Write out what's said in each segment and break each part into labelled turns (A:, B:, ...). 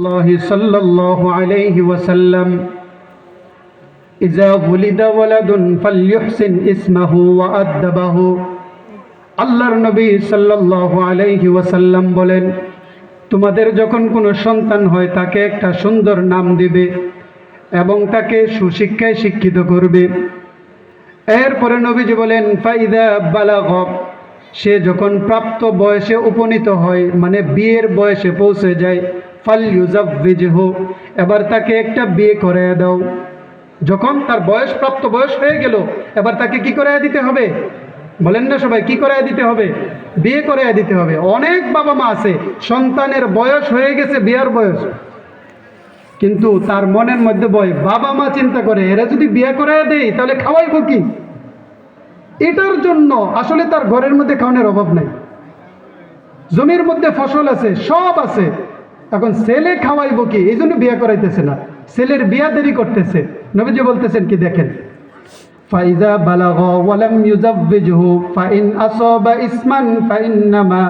A: الله صلى الله عليه وسلم إذا ولد ولد فليحسن اسمه وأدبه আল্লাহর নবী সাল্লাল্লাহু আলাইহি ওয়াসাল্লাম বলেন তোমাদের যখন কোনো সন্তান হয় তাকে একটা সুন্দর নাম দিবে এবং তাকে সুশিক্ষায় শিক্ষিত করবে এরপরে নবীজি বলেন ফাইদা বালাগ সে যখন প্রাপ্ত বয়সে উপনীত হয় মানে বিয়ের বয়সে পৌঁছে যায় ফাল ইউজাবিজহু এবার তাকে একটা বিয়ে করে দাও। যখন তার বয়স প্রাপ্ত বয়স হয়ে গেল, এবার তাকে কি করে দিতে হবে? বলেন না সবাই, কি করে দিতে হবে? বিয়ে করে দিতে হবে। অনেক বাবা মা আছে, সন্তানের বয়স হয়ে গেছে, বিয়ার বয়স। কিন্তু তার মনের মধ্যে বয়, বাবা মা চিন্তা করে, এরা যদি বিয়ে করে দেয়, তাহলে খাওয়াইব কি? এটার জন্য আসলে তার ঘরের মধ্যে খাওয়ানোর অভাব নাই। জমির মধ্যে ফসল আছে, সব আছে। এখন ছেলে খাওয়াইব কি? এই জন্য বিয়ে করাইতেছে না। ছেলের বিয়া দেরি করতেছে। নবীজি বলতেছেন কি, দেখেন। ফাইজা বালাগ ওয়ালাম ইউজাব্বিজহু ফাইন আসাবা ইসমান ফাইন্নামা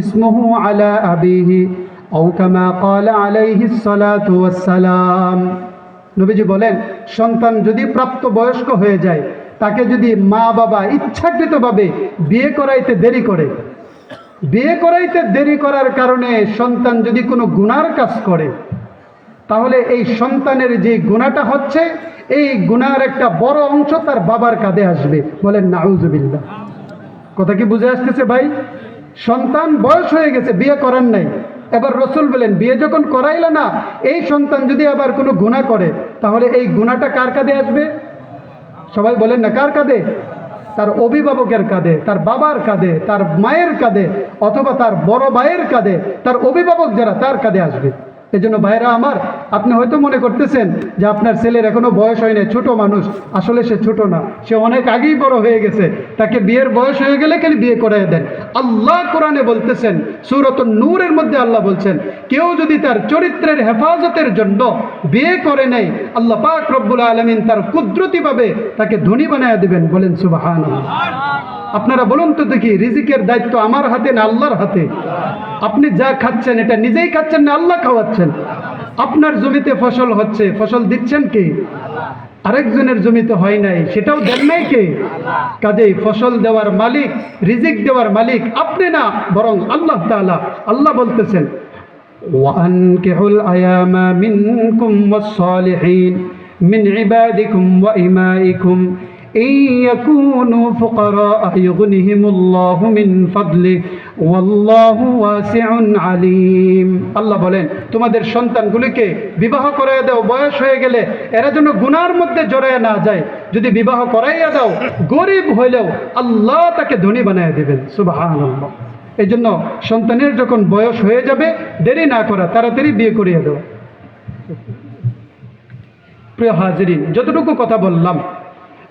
A: ইসমুহু আলা আবিহি, আও কামা ক্বালা আলাইহিস সালাতু ওয়াস সালাম নবীজি বলেন, সন্তান যদি প্রাপ্ত বয়স্ক হয়ে যায়, তাকে যদি মা বাবা ইচ্ছাকৃতভাবে বিয়ে করাইতে দেরি করে বিয়ে করাইতে দেরি করার কারণে সন্তান যদি কোনো গুনার কাজ করে, তাহলে এই সন্তানের যে গুণাটা হচ্ছে, এই গুনার একটা বড় অংশ তার বাবার কাঁধে আসবে। বলেন নাউজুবিল্লা কথা কি বুঝে আসতেছে ভাই? সন্তান বয়স হয়ে গেছে, বিয়ে করার নাই। এবার রসুল বলেন, বিয়ে যখন করাইলে না, এই সন্তান যদি আবার কোনো গুণা করে, তাহলে এই গুণাটা কার কাঁধে আসবে? সবাই বলেন না, কার কাঁধে? তার অভিভাবকের কাঁধে, তার বাবার কাঁধে, তার মায়ের কাঁধে, অথবা তার বড় ভাইয়ের কাঁধে, তার অভিভাবক যারা, তার কাঁধে আসবে। এই জন্য ভাইরা আমার, আপনি হয়তো মনে করতেছেন যে আপনার ছেলের এখনও বয়স হয়নি ছোট মানুষ। আসলে সে ছোট না, সে অনেক আগেই বড় হয়ে গেছে। তাকে বিয়ের বয়স হয়ে গেলে খালি বিয়ে করে দেন। আল্লাহ কোরআনে বলতেছেন সুরত নূরের মধ্যে আল্লাহ বলছেন, কেউ যদি তার চরিত্রের হেফাজতের জন্য বিয়ে করে নেয়, আল্লাহ পাক রব্বুল আলমিন তার কুদরতিভাবে তাকে ধনী বানায় দিবেন। বলেন সুবাহান আপনারা বলুন তো দেখি, রিজিকের দায়িত্ব আমার হাতে না আল্লাহর হাতে? আপনি যা খাচ্ছেন, এটা নিজেই খাচ্ছেন না, আল্লাহ খাওয়াচ্ছেন। আপনার জমিতে ফসল হচ্ছে, ফসল দিচ্ছেন কি? আরেকজনের জমিতে হয় নাই, সেটাও দেন নাই কে? কাজেই ফসল দেওয়ার মালিক, রিজিক দেওয়ার মালিক আপনি না, বরং আল্লাহ তালা আল্লাহ বলতেছেন ওয়ানকিহুল আয়ামা মিনকুম ওয়াস সালিহিন, মিন ইবাদিকুম ইমাইকুম إن يكونوا فقراء يغنهم الله من فضله والله واسع عليم আল্লাহ বলেন তোমাদের সন্তানগুলিকে বিবাহ করাইয়া দাও বয়স হয়ে গেলে এরা যেন গুনার মধ্যে জড়াইয়া না যায় যদি বিবাহ করাইয়া দাও গরিব হইলেও আল্লাহ তাকে ধনী বানাইয়া দেবেন সুবহানাল্লাহ এই জন্য সন্তানের যখন বয়স হয়ে যাবে দেরি না করা তাড়াতাড়ি বিয়ে করিয়ে দেওয়া প্রিয় হাজিরিন যতটুকু কথা বললাম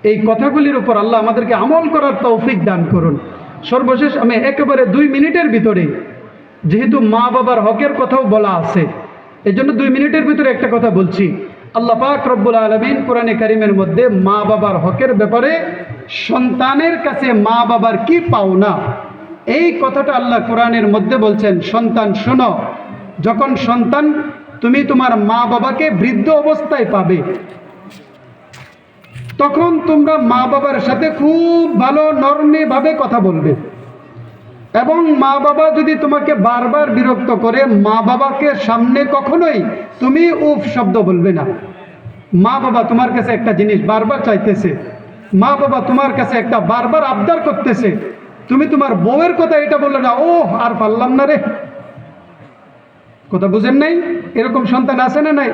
A: এই কথাগুলির উপর আল্লাহ আমাদেরকে আমল করার তৌফিক দান করুন। সর্বশেষ আমি একেবারে দুই মিনিটের ভিতরে, যেহেতু মা বাবার হকের কথাও বলা আছে এই জন্য দুই মিনিটের ভিতরে একটা কথা বলছি। আল্লাহ পাক রব্বুল আলমিন কোরআনে কারিমের মধ্যে মা বাবার হকের ব্যাপারে সন্তানের কাছে মা বাবার কি পাওনা, এই কথাটা আল্লাহ কোরআনের মধ্যে বলছেন, সন্তান শোনো, যখন সন্তান তুমি তোমার মা বাবাকে বৃদ্ধ অবস্থায় পাবে তখন তোমরা মা বাবার সাথে খুব ভালো নর্মেভাবে কথা বলবে। এবং মা বাবা যদি তোমাকে বারবার বিরক্ত করে, মা বাবাকে সামনে কখনোই তুমি উফ শব্দ বলবে না। মা বাবা তোমার কাছে একটা জিনিস বারবার চাইতেছে। মা বাবা তোমার কাছে একটা বারবার আবদার করতেছে। তুমি তোমার বউয়ের কথা এটা বললে না ও আর পারলাম না রে। কথা বুঝেন নাই? এরকম সন্তান আছে না নাই?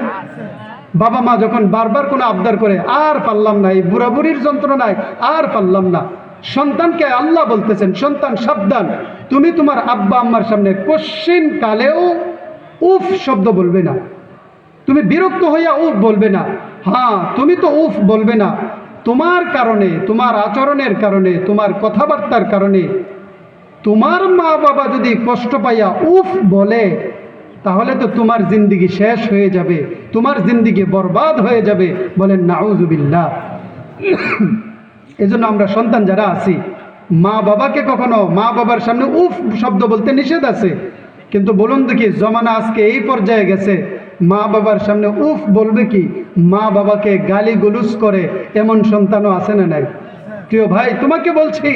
A: বাবা মা যখন বারবার কোনো আবদার করে, আর পারলাম না, এই বুড়াবুড়ির যন্ত্রণায় আর পারলাম না। সন্তানকে আল্লাহ বলতেছেন, সন্তান, সাবধান। তুমি তোমার আব্বা আম্মার সামনে কশ্চিন কালেও উফ শব্দ বলবে না। তুমি বিরক্ত হইয়া উফ বলবে না। হ্যাঁ তুমি তো উফ বলবে না। তোমার কারণে, তোমার আচরণের কারণে, তোমার কথাবার্তার কারণে তোমার মা বাবা যদি কষ্ট পাইয়া উফ বলে তাহলে তো তোমার জিন্দিগি শেষ হয়ে যাবে, তোমার জিন্দিগি বরবাদ হয়ে যাবে বলেন নাউজুবিল্লাহ। এজন্য আমরা সন্তান যারা আছি, মা বাবাকে কখনো মা বাবার সামনে উফ শব্দ বলতে নিষেধ আছে, কিন্তু বলুন দেখি জমানা আজকে এই পর্যায়ে গেছে, মা বাবার সামনে উফ বলবে কি, মা বাবাকে গালি গুলুস করে এমন সন্তানও আছে না নাই? প্রিয় ভাই, তোমাকে বলছি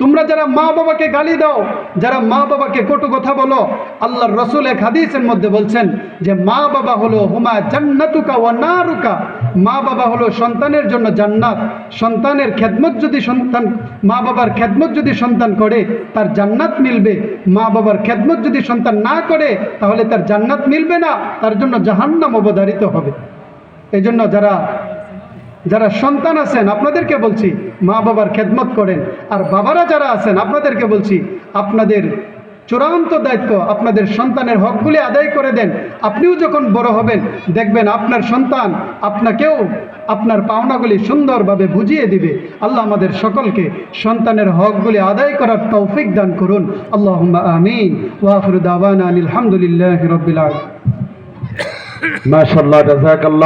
A: তোমরা যারা মা বাবাকে গালি দাও, যারা মা বাবাকে কটু কথা বলো, আল্লাহর রসুল এক হাদিসের মধ্যে বলছেন যে, মা বাবা হলো হুমা জান্নাতুকা ওয়া নারুকা। মা বাবা হলো সন্তানের জন্য জান্নাত। সন্তানের খেদমত যদি সন্তান, মা বাবার খেদমত যদি সন্তান করে, তার জান্নাত মিলবে। মা বাবার খেদমত যদি সন্তান না করে, তাহলে তার জান্নাত মিলবে না। তার জন্য জাহান্নাম অবধারিত হবে। এই জন্য যারা যারা সন্তান আছেন, আপনাদেরকে বলছি, মা বাবার খেদমত করেন। আর বাবারা যারা আছেন, আপনাদেরকে বলছি, আপনাদের চূড়ান্ত দায়িত্ব আপনাদের সন্তানের হকগুলি আদায় করে দেন। আপনিও যখন বড় হবেন, দেখবেন আপনার সন্তান আপনাকেও আপনার পাওনাগুলি সুন্দরভাবে বুঝিয়ে দিবে। আল্লাহ আমাদের সকলকে সন্তানের হকগুলি আদায় করার তৌফিক দান করুন। আল্লাহ আমিন। ওয়াফরুদ আওয়ান আলহামদুলিল্লাহ রবিল